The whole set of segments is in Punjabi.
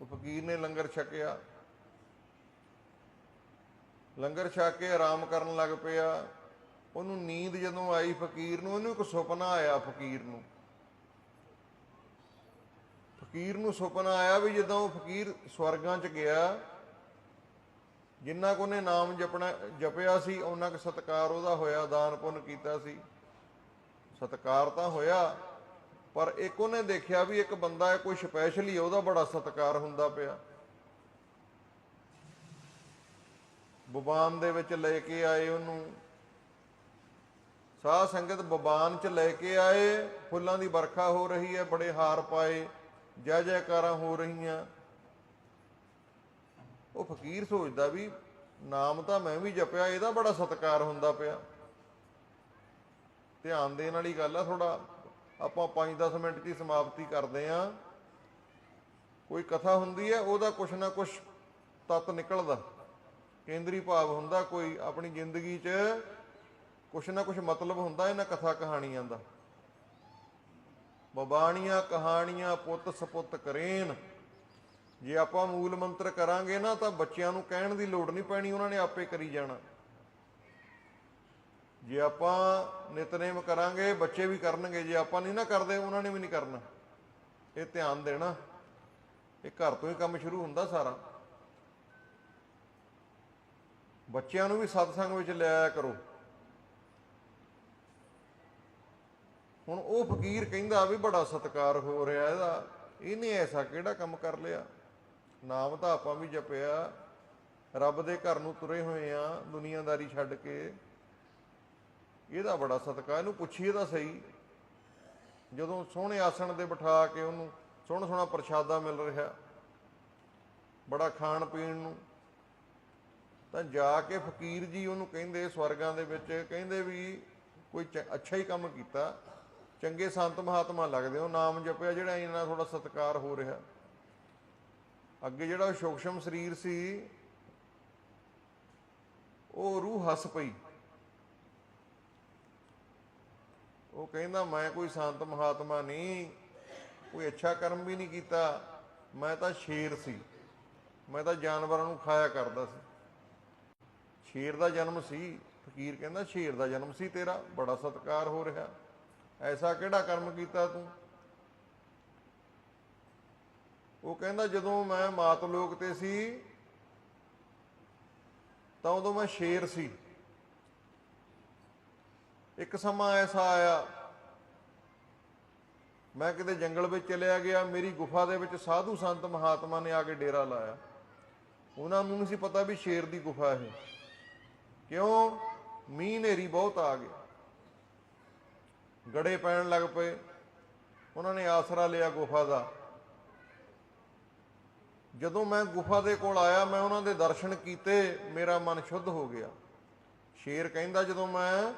ਉਹ ਫਕੀਰ ਨੇ ਲੰਗਰ ਛਕਿਆ। ਲੰਗਰ ਛਕ ਕੇ ਆਰਾਮ ਕਰਨ ਲੱਗ ਪਿਆ। ਉਹਨੂੰ ਨੀਂਦ ਜਦੋਂ ਆਈ ਫਕੀਰ ਨੂੰ, ਉਹਨੂੰ ਇੱਕ ਸੁਪਨਾ ਆਇਆ ਫਕੀਰ ਨੂੰ। ਫਕੀਰ ਨੂੰ ਸੁਪਨਾ ਆਇਆ ਵੀ ਜਦੋਂ ਉਹ ਫਕੀਰ ਸਵਰਗਾਂ 'ਚ ਗਿਆ, ਜਿੰਨਾ ਕੋ ਨੇ ਨਾਮ ਜਪਣਾ, ਜਪਿਆ ਸੀ ਉਹਨਾਂ ਕੁ ਸਤਕਾਰ ਉਹਦਾ ਹੋਇਆ, ਦਾਨ ਪੁੰਨ ਕੀਤਾ ਸੀ। ਸਤਕਾਰ ਤਾਂ ਹੋਇਆ ਪਰ ਇੱਕ ਉਹਨੇ ਦੇਖਿਆ ਵੀ ਇੱਕ ਬੰਦਾ ਹੈ, ਕੋਈ ਸਪੈਸ਼ਲੀ ਉਹਦਾ ਬੜਾ ਸਤਿਕਾਰ ਹੁੰਦਾ ਪਿਆ। ਬਬਾਨ ਦੇ ਵਿੱਚ ਲੈ ਕੇ ਆਏ ਉਹਨੂੰ। ਸਾਧ ਸੰਗਤ ਬਬਾਨ ਚ ਲੈ ਕੇ ਆਏ, ਫੁੱਲਾਂ ਦੀ ਵਰਖਾ ਹੋ ਰਹੀ ਹੈ, ਬੜੇ ਹਾਰ ਪਾਏ, ਜੈ ਜੈਕਾਰਾਂ ਹੋ ਰਹੀਆਂ। ਉਹ ਫਕੀਰ ਸੋਚਦਾ ਵੀ ਨਾਮ ਤਾਂ ਮੈਂ ਵੀ ਜਪਿਆ, ਇਹਦਾ ਬੜਾ ਸਤਿਕਾਰ ਹੁੰਦਾ ਪਿਆ। ਧਿਆਨ ਦੇਣ ਵਾਲੀ ਗੱਲ ਆ ਥੋੜਾ ਆਪਾਂ 5-10 ਮਿੰਟ ਦੀ ਸਮਾਪਤੀ ਕਰਦੇ ਆ ਕੋਈ ਕਥਾ ਹੁੰਦੀ ਹੈ, ਉਹਦਾ ਕੁਛ ਨਾ ਕੁਛ ਤੱਤ ਨਿਕਲਦਾ। ਕੇਂਦਰੀ ਭਾਵ ਹੁੰਦਾ, ਕੋਈ ਆਪਣੀ ਜ਼ਿੰਦਗੀ 'ਚ ਕੁਛ ਨਾ ਕੁਛ ਮਤਲਬ ਹੁੰਦਾ ਇਹਨਾਂ ਕਥਾ ਕਹਾਣੀਆਂ ਦਾ। ਬਬਾਣੀਆਂ ਕਹਾਣੀਆਂ ਪੁੱਤ ਸਪੁੱਤ ਕਰੇਨ। ਜੇ ਆਪਾਂ ਮੂਲ ਮੰਤਰ ਕਰਾਂਗੇ ਨਾ, ਤਾਂ ਬੱਚਿਆਂ ਨੂੰ ਕਹਿਣ ਦੀ ਲੋੜ ਨਹੀਂ ਪੈਣੀ, ਉਹਨਾਂ ਨੇ ਆਪੇ ਕਰੀ ਜਾਣਾ। ਜੇ ਆਪਾਂ ਨਿਤਨੇਮ ਕਰਾਂਗੇ, ਬੱਚੇ ਵੀ ਕਰਨਗੇ, ਜੇ ਆਪਾਂ ਨਹੀਂ ਨਾ ਕਰਦੇ, ਉਹਨਾਂ ਨੇ ਵੀ ਨਹੀਂ ਕਰਨਾ। ਇਹ ਧਿਆਨ ਦੇਣਾ। ਇਹ ਘਰ ਤੋਂ ਹੀ ਕੰਮ ਸ਼ੁਰੂ ਹੁੰਦਾ ਸਾਰਾ। ਬੱਚਿਆਂ ਨੂੰ ਵੀ ਸਤਸੰਗ ਵਿੱਚ ਲਿਆਇਆ ਕਰੋ। ਹੁਣ ਉਹ ਫਕੀਰ ਕਹਿੰਦਾ ਵੀ ਬੜਾ ਸਤਕਾਰ ਹੋ ਰਿਹਾ ਇਹਦਾ। ਇਹਨੇ ਐਸਾ ਕਿਹੜਾ ਕੰਮ ਕਰ ਲਿਆ? ਨਾਮ ਤਾਂ ਆਪਾਂ ਵੀ ਜਪਿਆ। ਰੱਬ ਦੇ ਘਰ ਨੂੰ ਤੁਰੇ ਹੋਏ ਆ, ਦੁਨੀਆਦਾਰੀ ਛੱਡ ਕੇ। ਇਹਦਾ ਬੜਾ ਸਤਿਕਾਰ ਇਹਨੂੰ ਪੁੱਛੀਏ ਤਾਂ ਸਹੀ। ਜਦੋਂ ਸੋਹਣੇ ਆਸਣ ਦੇ ਬਿਠਾ ਕੇ ਉਹਨੂੰ ਸੋਹਣਾ ਸੋਹਣਾ ਪ੍ਰਸ਼ਾਦਾ ਮਿਲ ਰਿਹਾ, ਬੜਾ ਖਾਣ ਪੀਣ ਨੂੰ, ਤਾਂ ਜਾ ਕੇ ਫਕੀਰ ਜੀ ਉਹਨੂੰ ਕਹਿੰਦੇ ਸਵਰਗਾਂ ਦੇ ਵਿੱਚ, ਕਹਿੰਦੇ ਵੀ ਕੋਈ ਚ- ਅੱਛਾ ਹੀ ਕੰਮ ਕੀਤਾ, ਚੰਗੇ ਸੰਤ ਮਹਾਤਮਾ ਲੱਗਦੇ ਹੋ, ਨਾਮ ਜਪਿਆ ਜਿਹੜਾ ਇਹਨਾਂ ਥੋੜਾ ਸਤਿਕਾਰ ਹੋ ਰਿਹਾ। ਅੱਗੇ ਜਿਹੜਾ ਉਹ ਸੂਖਸ਼ਮ ਸਰੀਰ ਸੀ, ਉਹ ਰੂਹ ਹੱਸ ਪਈ। ਉਹ ਕਹਿੰਦਾ, ਮੈਂ ਕੋਈ ਸੰਤ ਮਹਾਤਮਾ ਨਹੀਂ, ਕੋਈ ਅੱਛਾ ਕਰਮ ਵੀ ਨਹੀਂ ਕੀਤਾ। ਮੈਂ ਤਾਂ ਸ਼ੇਰ ਸੀ। ਮੈਂ ਤਾਂ ਜਾਨਵਰਾਂ ਨੂੰ ਖਾਇਆ ਕਰਦਾ ਸੀ। ਸ਼ੇਰ ਦਾ ਜਨਮ ਸੀ। ਫਕੀਰ ਕਹਿੰਦਾ, ਸ਼ੇਰ ਦਾ ਜਨਮ ਸੀ ਤੇਰਾ। ਬੜਾ ਸਤਿਕਾਰ ਹੋ ਰਿਹਾ। ਐਸਾ ਕਿਹੜਾ ਕਰਮ ਕੀਤਾ ਤੂੰ? ਉਹ ਕਹਿੰਦਾ, ਜਦੋਂ ਮੈਂ ਮਾਤ ਲੋਕ ਤੇ ਸੀ, ਤਾਂ ਉਦੋਂ ਮੈਂ ਸ਼ੇਰ ਸੀ। ਇੱਕ ਸਮਾਂ ਐਸਾ ਆਇਆ, ਮੈਂ ਕਿਤੇ ਜੰਗਲ ਵਿੱਚ ਚਲਿਆ ਗਿਆ, ਮੇਰੀ ਗੁਫਾ ਦੇ ਵਿੱਚ ਸਾਧੂ ਸੰਤ ਮਹਾਤਮਾ ਨੇ ਆ ਕੇ ਡੇਰਾ ਲਾਇਆ। ਉਹਨਾਂ ਨੂੰ ਨਹੀਂ ਸੀ ਪਤਾ ਵੀ ਸ਼ੇਰ ਦੀ ਗੁਫਾ ਹੈ। ਕਿਉਂ? ਮੀਂਹ ਨੇਰੀ ਬਹੁਤ ਆ ਗਿਆ ਗੜੇ ਪੈਣ ਲੱਗ ਪਏ। ਉਹਨਾਂ ਨੇ ਆਸਰਾ ਲਿਆ ਗੁਫਾ ਦਾ। ਜਦੋਂ ਮੈਂ ਗੁਫਾ ਦੇ ਕੋਲ ਆਇਆ, ਮੈਂ ਉਹਨਾਂ ਦੇ ਦਰਸ਼ਨ ਕੀਤੇ, ਮੇਰਾ ਮਨ ਸ਼ੁੱਧ ਹੋ ਗਿਆ। ਸ਼ੇਰ ਕਹਿੰਦਾ, ਜਦੋਂ ਮੈਂ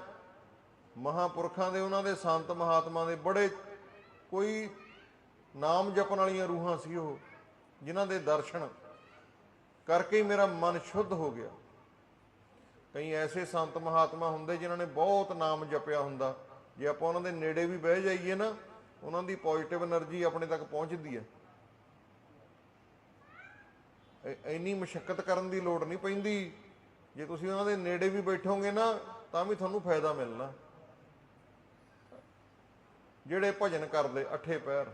ਮਹਾਪੁਰਖਾਂ ਦੇ, ਉਹਨਾਂ ਦੇ ਸੰਤ ਮਹਾਤਮਾ ਦੇ ਬੜੇ ਕੋਈ ਨਾਮ ਜਪਣ ਵਾਲੀਆਂ ਰੂਹਾਂ ਸੀ ਉਹ, ਜਿਨ੍ਹਾਂ ਦੇ ਦਰਸ਼ਨ ਕਰਕੇ ਹੀ ਮੇਰਾ ਮਨ ਸ਼ੁੱਧ ਹੋ ਗਿਆ। ਕਈ ਐਸੇ ਸੰਤ ਮਹਾਤਮਾ ਹੁੰਦੇ ਜਿਨ੍ਹਾਂ ਨੇ ਬਹੁਤ ਨਾਮ ਜਪਿਆ ਹੁੰਦਾ। ਜੇ ਆਪਾਂ ਉਹਨਾਂ ਦੇ ਨੇੜੇ ਵੀ ਬਹਿ ਜਾਈਏ ਨਾ, ਉਹਨਾਂ ਦੀ ਪੋਜ਼ਿਟਿਵ એનર્ਜੀ ਆਪਣੇ ਤੱਕ ਪਹੁੰਚਦੀ ਹੈ। ਇੰਨੀ ਮੁਸ਼ਕਲ ਕਰਨ ਦੀ ਲੋੜ ਨਹੀਂ ਪੈਂਦੀ। ਜੇ ਤੁਸੀਂ ਉਹਨਾਂ ਦੇ ਨੇੜੇ ਵੀ ਬੈਠੋਗੇ ਨਾ, ਤਾਂ ਵੀ ਤੁਹਾਨੂੰ ਫਾਇਦਾ ਮਿਲਣਾ। ਜਿਹੜੇ ਭਜਨ ਕਰਦੇ, ਅਠੇ ਪੈਰ।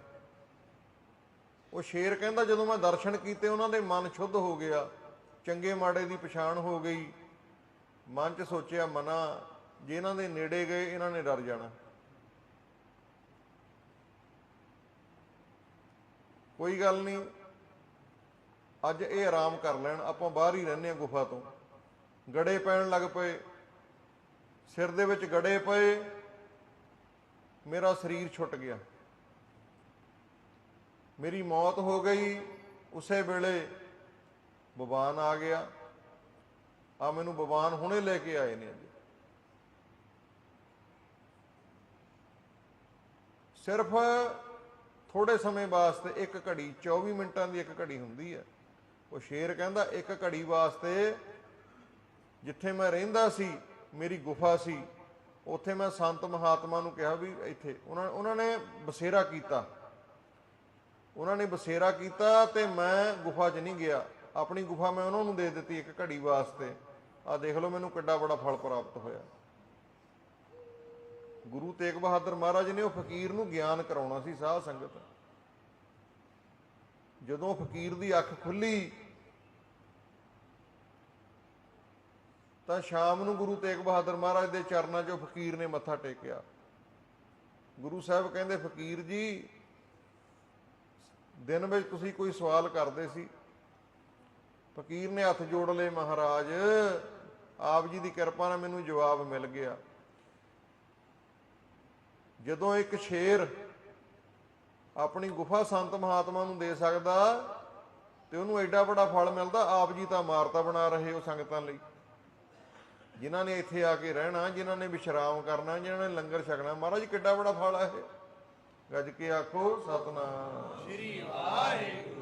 ਉਹ ਸ਼ੇਰ ਕਹਿੰਦਾ, ਜਦੋਂ ਮੈਂ ਦਰਸ਼ਨ ਕੀਤੇ, ਉਹਨਾਂ ਦੇ ਮਨ ਸ਼ੁੱਧ ਹੋ ਗਿਆ। ਚੰਗੇ ਮਾੜੇ ਦੀ ਪਛਾਣ ਹੋ ਗਈ। ਮਨ 'ਚ ਸੋਚਿਆ, ਮਨਾ, ਜੇ ਇਹਨਾਂ ਦੇ ਨੇੜੇ ਗਏ, ਇਹਨਾਂ ਨੇ ਡਰ ਜਾਣਾ। ਕੋਈ ਗੱਲ ਨਹੀਂ। ਅੱਜ ਇਹ ਆਰਾਮ ਕਰ ਲੈਣ। ਆਪਾਂ ਬਾਹਰ ਹੀ ਰਹਿੰਦੇ ਆ ਗੁਫਾ ਤੋਂ। ਗੜੇ ਪੈਣ ਲੱਗ ਪਏ। ਸਿਰ ਦੇ ਵਿੱਚ ਗੜੇ ਪਏ। ਮੇਰਾ ਸਰੀਰ ਛੁੱਟ ਗਿਆ। ਮੇਰੀ ਮੌਤ ਹੋ ਗਈ। ਉਸੇ ਵੇਲੇ ਬਬਾਨ ਆ ਗਿਆ। ਆ ਮੈਨੂੰ ਬਬਾਨ ਹੁਣੇ ਲੈ ਕੇ ਆਏ ਨੇ ਸਿਰਫ ਥੋੜੇ ਸਮੇਂ ਵਾਸਤੇ ਇੱਕ ਘੜੀ 24 ਮਿੰਟਾਂ ਦੀ ਇੱਕ ਘੜੀ ਹੁੰਦੀ ਹੈ। ਉਹ ਸ਼ੇਰ ਕਹਿੰਦਾ, ਇੱਕ ਘੜੀ ਵਾਸਤੇ ਜਿੱਥੇ ਮੈਂ ਰਹਿੰਦਾ ਸੀ, ਮੇਰੀ ਗੁਫਾ ਸੀ ਉੱਥੇ ਮੈਂ ਸੰਤ ਮਹਾਤਮਾ ਨੂੰ ਕਿਹਾ ਵੀ ਇੱਥੇ। ਉਹਨਾਂ ਉਹਨਾਂ ਨੇ ਬਸੇਰਾ ਕੀਤਾ। ਉਹਨਾਂ ਨੇ ਬਸੇਰਾ ਕੀਤਾ ਤੇ ਮੈਂ ਗੁਫਾ 'ਚ ਨਹੀਂ ਗਿਆ। ਆਪਣੀ ਗੁਫਾ ਮੈਂ ਉਹਨਾਂ ਨੂੰ ਦੇ ਦਿੱਤੀ ਇੱਕ ਘੜੀ ਵਾਸਤੇ। ਆ ਦੇਖ ਲਓ, ਮੈਨੂੰ ਕਿੱਡਾ ਬੜਾ ਫਲ ਪ੍ਰਾਪਤ ਹੋਇਆ। ਗੁਰੂ ਤੇਗ ਬਹਾਦਰ ਮਹਾਰਾਜ ਨੇ ਉਹ ਫਕੀਰ ਨੂੰ ਗਿਆਨ ਕਰਾਉਣਾ ਸੀ ਸਾਧ ਸੰਗਤ। ਜਦੋਂ ਫਕੀਰ ਦੀ ਅੱਖ ਖੁੱਲੀ ਤਾਂ ਸ਼ਾਮ ਨੂੰ ਗੁਰੂ ਤੇਗ ਬਹਾਦਰ ਮਹਾਰਾਜ ਦੇ ਚਰਨਾਂ 'ਚੋਂ ਫਕੀਰ ਨੇ ਮੱਥਾ ਟੇਕਿਆ। ਗੁਰੂ ਸਾਹਿਬ ਕਹਿੰਦੇ, ਫਕੀਰ ਜੀ, ਦਿਨ ਵਿੱਚ ਤੁਸੀਂ ਕੋਈ ਸਵਾਲ ਕਰਦੇ ਸੀ? ਫਕੀਰ ਨੇ ਹੱਥ ਜੋੜ ਲਏ, ਮਹਾਰਾਜ, ਆਪ ਜੀ ਦੀ ਕਿਰਪਾ ਨਾਲ ਮੈਨੂੰ ਜਵਾਬ ਮਿਲ ਗਿਆ। ਜਦੋਂ ਇੱਕ ਸ਼ੇਰ ਆਪਣੀ ਗੁਫਾ ਸੰਤ ਮਹਾਤਮਾ ਨੂੰ ਦੇ ਸਕਦਾ ਤੇ ਉਹਨੂੰ ਐਡਾ ਵੱਡਾ ਫਲ ਮਿਲਦਾ, ਆਪ ਜੀ ਤਾਂ ਮਾਰਤਾ ਬਣਾ ਰਹੇ ਹੋ ਸੰਗਤਾਂ ਲਈ। ਜਿਨ੍ਹਾਂ ਨੇ ਇੱਥੇ ਆ ਕੇ ਰਹਿਣਾ, ਜਿਨ੍ਹਾਂ ਨੇ ਵਿਸ਼ਰਾਮ ਕਰਨਾ, ਜਿਨ੍ਹਾਂ ਨੇ ਲੰਗਰ ਛਕਣਾ, ਮਹਾਰਾਜ ਕਿੱਡਾ ਵੱਡਾ ਫਲ ਆ ਇਹ। ਗੱਜ ਕੇ ਆਖੋ, ਸਤਨਾਮ। ਸ੍ਰੀ ਵਾਹਿਗੁਰੂ।